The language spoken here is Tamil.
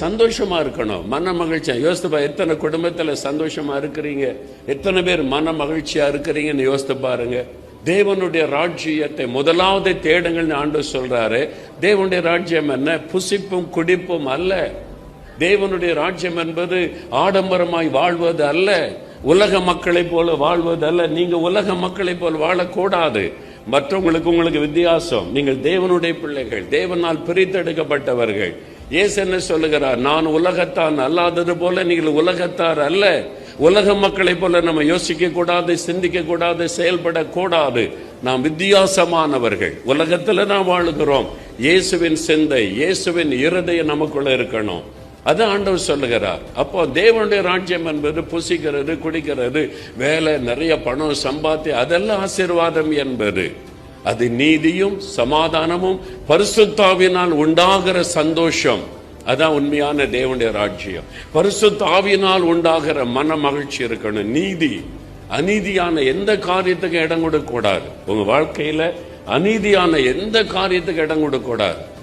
சந்தோஷமா இருக்கணும். மன மகிழ்ச்சியா. யோசித்து பா எத்தனை குடும்பத்துல சந்தோஷமா இருக்கிறீங்க? எத்தனை பேர் மன மகிழ்ச்சியா இருக்கிறீங்கன்னு யோசித்து பாருங்க. தேவனுடைய ராஜ்யத்தை முதலாவது தேடுங்கள்னு ஆண்டு சொல்றாரு. தேவனுடைய ராஜ்யம் என்ன? புசிப்பும் குடிப்பும் அல்ல. தேவனுடைய ராஜ்யம் என்பது ஆடம்பரமாய் வாழ்வது அல்ல. உலக மக்களைப் போல வாழ்வது அல்ல. நீங்க உலக மக்களைப் போல் வாழக்கூடாது. மற்றவங்களுக்கு உங்களுக்கு வித்தியாசம். நீங்கள் தேவனுடைய பிள்ளைகள். தேவனால் பிரித்தெடுக்கப்பட்டவர்கள். இயேசு என்ன சொல்லுகிறார்? நான் உலகத்தான் அல்லாதது போல நீங்கள் உலகத்தார் அல்ல. உலக மக்களைப் போல நம்ம யோசிக்க கூடாது சிந்திக்க கூடாது செயல்படக்கூடாது நாம் வித்தியாசமானவர்கள். உலகத்துல நாம் வாழுகிறோம். இயேசுவின் சிந்தை இயேசுவின் இருதயம் நமக்குள்ள இருக்கணும். அது ஆண்டவர் சொல்லுகிறார். அப்போ தேவனுடைய ராஜ்யம் என்பது புசிக்கிறது குடிக்கிறது வேலை நிறைய பணம் சம்பாத்தி அதெல்லாம் ஆசீர்வாதம் என்பது. அது நீதியும் சமாதானமும் பரிசுத்தாவினால் உண்டாகிற சந்தோஷம். அதான் உண்மையான தேவனுடைய ராஜ்யம். பரிசுத்தாவினால் உண்டாகிற மன மகிழ்ச்சி இருக்கணும். நீதி. அநீதியான எந்த காரியத்துக்கு இடம் கொடுக்க கூடாது உங்க வாழ்க்கையில அநீதியான எந்த காரியத்துக்கு இடம் கொடுக்க கூடாது